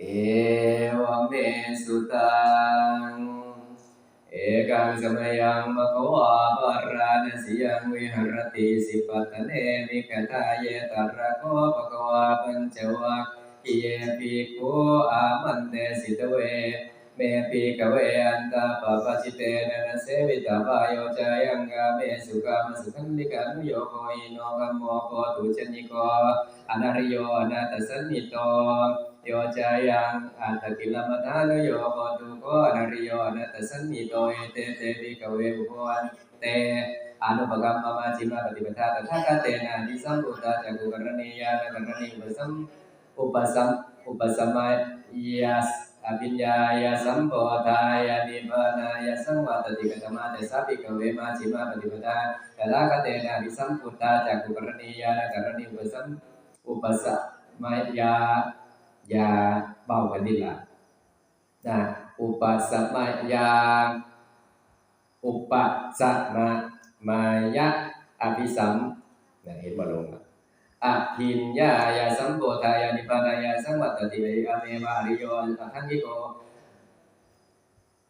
เอวเมสุตัง เอกังสมยังมะขวาปาราณสียังวิหรติสิปัตเนมิกตาเยตระโกปะกวาปัญจวัคคีเยปิโกอามันเตสิตเว เมปิกเวอันตาปปะจิเตนะนะเสวิตาบายโยจายังกาเมสุกามสุขันลิกานุโยโคอิโนกัมโมโคตุชนิโกอนาริโยนาตสันนิโตโยจายังอัตติลมัฏฐานโยโหตุโกอนาริโยนัตสันนิโตเอเตเตปิกเวอุปวันเตอนุปกรรมมาจิมาปฏิปทาตถาคตเตนะดิสัมพุทธาจักุกรณียานกรณีอุปสัมอุปสัมอุปสัมมายาส อภิญญายาสัมโพธายานิพพานายาสังวัตติกตมาเตสัพพิกเวมาจิมาปฏิปทาตถาคตเตนะดิสัมพุทธาจักกุกรณียานกรณีอุปสัมอุปสัมมายาอย่าเบากันดีละนะอุปสมายาอุปสมมายะอภิสัมนะเห็นมาลงละ อภิญญายาสัมโพธายานิพพานายาสังวัตติเลยอเมวาริโยอัทังกิโก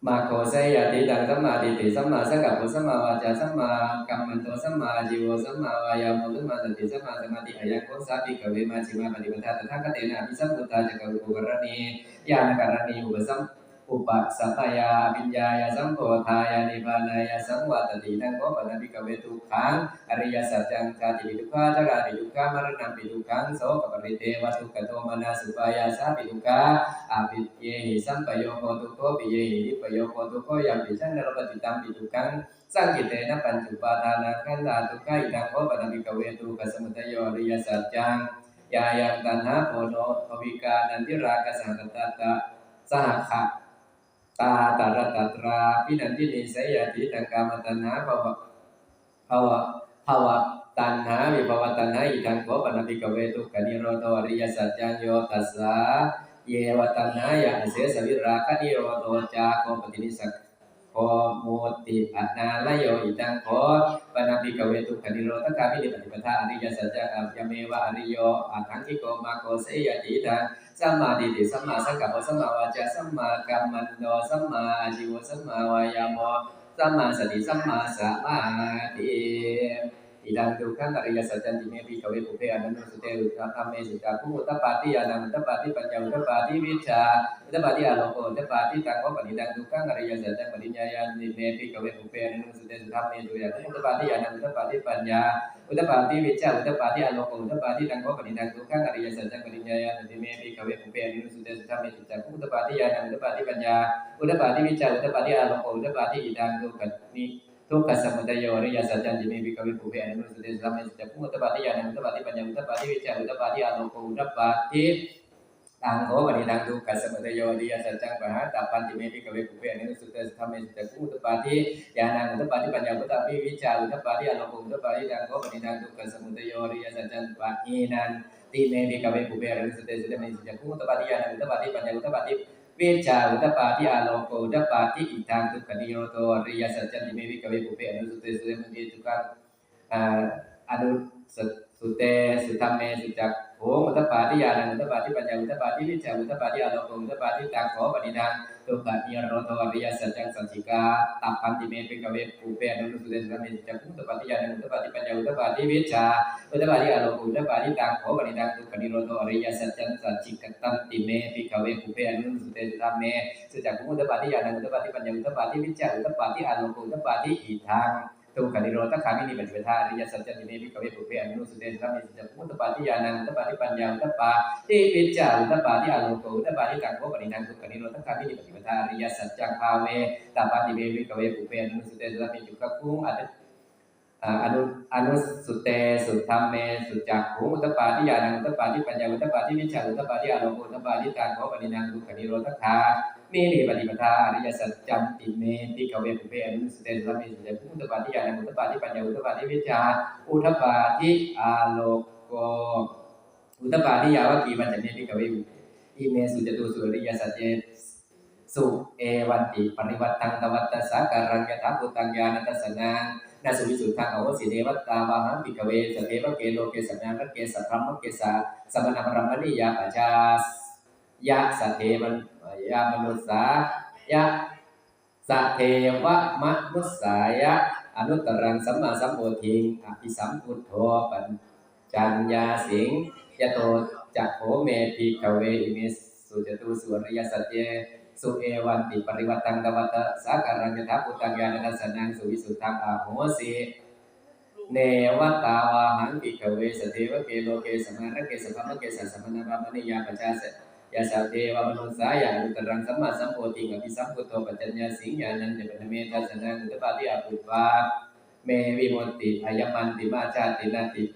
มาโคเสยติตังสัมมาทิฏฐิสัมมาสังกัปปุสัมมาวาจาสัมมากัมมันโตสัมมาอาชีวสัมมาวายามุสัมมาสติสัมมาสมาธิอายังโคสาปิกเวมาชิมาปฏิปทาตถาคตเตนะอภิสัมพุทธาจักรุกรณีญาณการณีอุปสัม อุปสัมปยาอภิญญายาสัมโพธายานิพพานายาสังวัตติทังโกปะนาภิกเวทุกขังอริยสัจจังชาติปิทุกขาจาราปิทุกขามรณะปิทุกขังโสกปริเทวทุกขโทมานาสุปายาสาปิทุกขาอาปิเยหิสัมปโยโคตุโคปิเยหิวิปโยโคตุโคยัมปิชังนรปฏิตัมปิทุกังสังกิเตนะปัญจุปาทานาขันธาทุกขาอิทังโคปะนามิกเวตุกสมุทัยโยอริยสัจจังยายังตันหาโพโนภวิกานันทิรากสังตตตะสหขะ ตาตารตตราพินันทินิสยติตังกามตันหาภวะภาวะภาวะตันหาวิภวะตันหาอิทังโกปนามิกเวตุกนิโรโตอริยสัจจังโยตัสสะเยวตัณหายาเสสวิราคนิโรโตจาโคปตินิสัก โคโมติปัตนาลโยอิตังโคปนาปิกเวตุคนิโรตกาพิเดปฏิปทาอริยสัจจะอัพยเมวะอริโยอัทังคิโกมาโกเสยติตังสัมมาดิติสัมมาสังกัปปะสัมมาวาจาสัมมากัมมันโตสัมมาอาชีวสัมมาวายามโมสัมมาสติสัมมาสมาธิ อิดังทุกขังอริยสัจจันติเมปิกเวปุเพอนันตุสเตอุตตะธรรมเมสุตตะภูตตปาติยานัง อุตตปาติปัญญาอุตตปาติวิชาอุตตปาทิอาโลโกอุตตปาทิตังวปณิตังทุกขังอริยสัจจังปริเมปิกเวปุเปอนุสุเตสุธรรมเมตุยะอุตตปาทิญานุตตปาทิปัญญาอุตตปาทิวิชาอุตตปาทิอาโลโกอุตตปาทิตังวปณิตังทุกขังอริยสัจจังปริญญาญาณิเมปิกเวปุเปอนุสุเตสุธรรมเมตุยะอุตตปาทิญาณังอุตตปาทิปัญญาอุตตปาทิวิชาตตปาทิอาโลโกอุตตปาทิอิตังทุกขนิทุกขสมุทัยโยอริยสัจจังจิเมปิกเวปุเปอนุสุเตสุธรรมเมตุมุตตปาทิญาณังอุตตปาทิปัญญาอุตตปาทิวิชาอุตตปาทิอาโลโกอุตตปาทิตังโหปณิตังทุกขสมุทัยโยดิยสัจจังปะหาตันติเมปิกเวปุเปนิสุตเตสธรรมเมสุตตะกุตปาทิญาณังอุตปาทิปัญญาอุตตปิวิ ปาทิอโลกุอุตปาทิตังโหปณิตังทุกขสมุทัยโยดิยสัจจังปะอีนันติเมปิกเวปุเปนิสุตเตสธรรมเมสุตตะกุตปาทิญาณังอุตปาทิปัญญาอุตปาทิวิชาอุตปาทิอโลกุอุตปาทิอิทังทุกขนิโรโตอริยสัจจังติเมปิกเวปุเปนิสุตเตสธรรมเมสุตตะอ่าอนุส สุเตสุธรรมเมสุจักโหอุตตปาทิญาณังอุตตปาทิปัญญาอุตตปาทิวิชาอุตตปาทิอโลกุอุตตปาทิตังโขปณิทังทุกขนิโรธอริยสัจจังสัจจิกาตัปปันติเมปิกเวปุเปนุสุเตสุเมสุจักอุตตปาทิญาณังอุตตปาทิปัญญาอุตตปาทิวิชาอุตตปาทิอโลกุอุตตปาทิตังโขปณิทังทุกขนิโรธอริยสัจจังสัจจิกตันติเมปิกเวปุเปนุสุเตสุเมสุจักอุตตปาทิญาณังอุตตปาทิปัญญาอุตตปาทิวิชาอุตตปาทิอโลกุอุตตปาทิอิทัง ทุกขนิโรธคามินิปฏิปทาอริยสัจจติเมพิกเวปุเพอนุสุเตสระเมสุจมุตตปาทิยานังอุตปาทิปัญญาอุตปาทิวิจาอุตปาทิอาโลโกอุตปาทิตังโกปนินังทุกขนิโรธคามินิปฏิปทาอริยสัจจังภาเวตปาติเมพิกเวปุเพอนุสุเตสระเมจุกคุงอัตอนุอนุสุเตสุธรรมเมสุจักขุอุตปาทิยานังอุตปาทิปัญญาอุตปาทิวิชาอุตปาทิอาโลโกอุตปาทิตังโกปนินังทุกขนิโรธคา มีนิปฏิปทาอริยสัจจัมติเมปิกเวปุเพอนุสเตสระเมสุเตพุทธปาทิยานุตตปาทิปัญญาอุตตปาทิวิชาอุทธปาทิอาโลโกอุตตปาทิยาวกีวันจเมปิกเวปุอิเมสุจตุสุริยสัจเจสุเอวันติปริวัตตังตวัตตสากการังยถาภูตังญาณทัสสนังนาสุวิสุทธังอวสิเดวัตตาวาหังปิกเวสเทวะเกโลเกสัญญาเกสัพพมเกสาสัมมนาพรมณียาปัจจาส ยะสะเทมันยามนุษสายะสะเทวะมนุษสายะอนุตตรังสัมมาสัมโพธิงอภิสัมพุทโธปัญจัญญาสิงยะโตจักโขเมภิกขเวอิเมสุจตุสุริยสัจเจสุเอวันติปริวัตังตวัตสาการัญญทัพพุตังญาณทัสสนังสุวิสุทธังอาโหสิเนวตาวาหังภิกขเวสเทวเกโลเกสมาระเกสภะมะเกสัสมนาบามณิยาปชาเส ยาสาเทวมนุสายานุตรังสัมมาสัมโพธิงอภิสัมพุทโธปัจจัญญาสิงญาณัญญปนเมตัสสนังอุตปาติอาภุปาเมวิมุตติอายมันติมาชาตินาติ